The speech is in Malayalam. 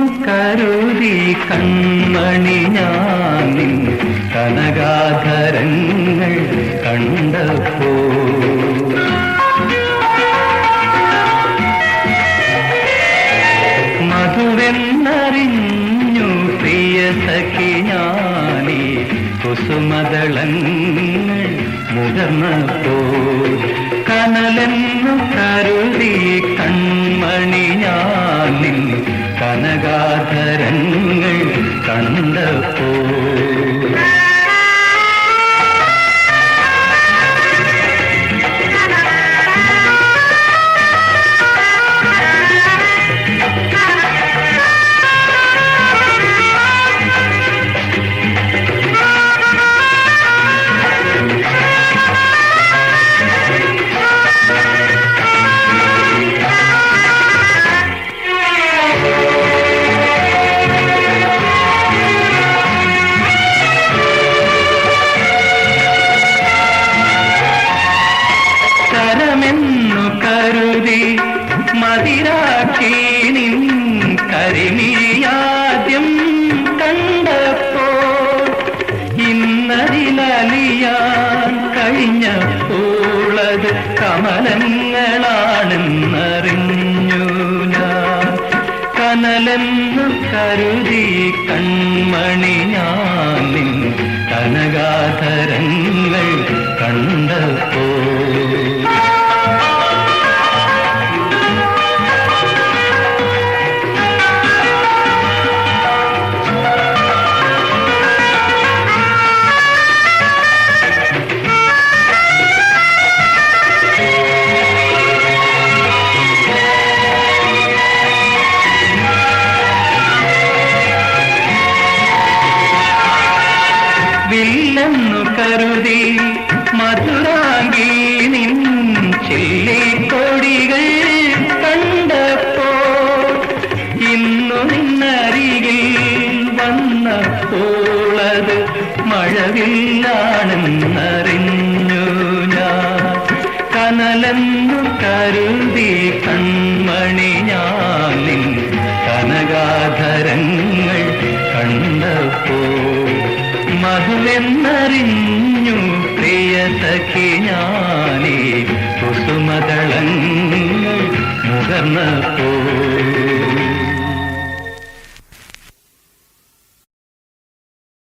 കരുതി കൺമണി ഞാനിൻ കനകാധരങ്ങൾ കണ്ടപ്പോ. മധുവെന്നറിഞ്ഞു പ്രിയ സഖി ഞാനീ കുസുമദളങ്ങൾ മുതർന്നപ്പോ. കനലെന്നു കരുതി കൺമണി കനകാധരങ്ങൾ കണ്ടപ്പോ കരമെന്നു കരുതി മതിരാക്കി നിൻ കരിമിഴിയാദ്യം കണ്ടപ്പോ ഇന്നതിലലിയാൻ കഴിഞ്ഞപ്പോളത് കമലങ്ങളാണെന്നറിഞ്ഞു ഞാൻ. കനലെന്നു കരുതി കൺമണി ഞാനിൻ വില്ലെന്നു കരുതി മധുരാങ്കി നിൻ ചെല്ലിക്കൊടികൾ കണ്ടപ്പോ ഇന്നു നിന്നരികിൽ വന്നപ്പോളത് മഴവില്ലാണെന്നറിഞ്ഞു ഞാൻ. കനലെന്നു കരുതി കൺമണി ഞാനിൻ കനകാധരങ്ങൾ കണ്ടപ്പോ മധുവെന്നറിഞ്ഞു പ്രിയ സഖി ഞാനേ കുസുമകളങ്ങൾ മുകർന്നപ്പോ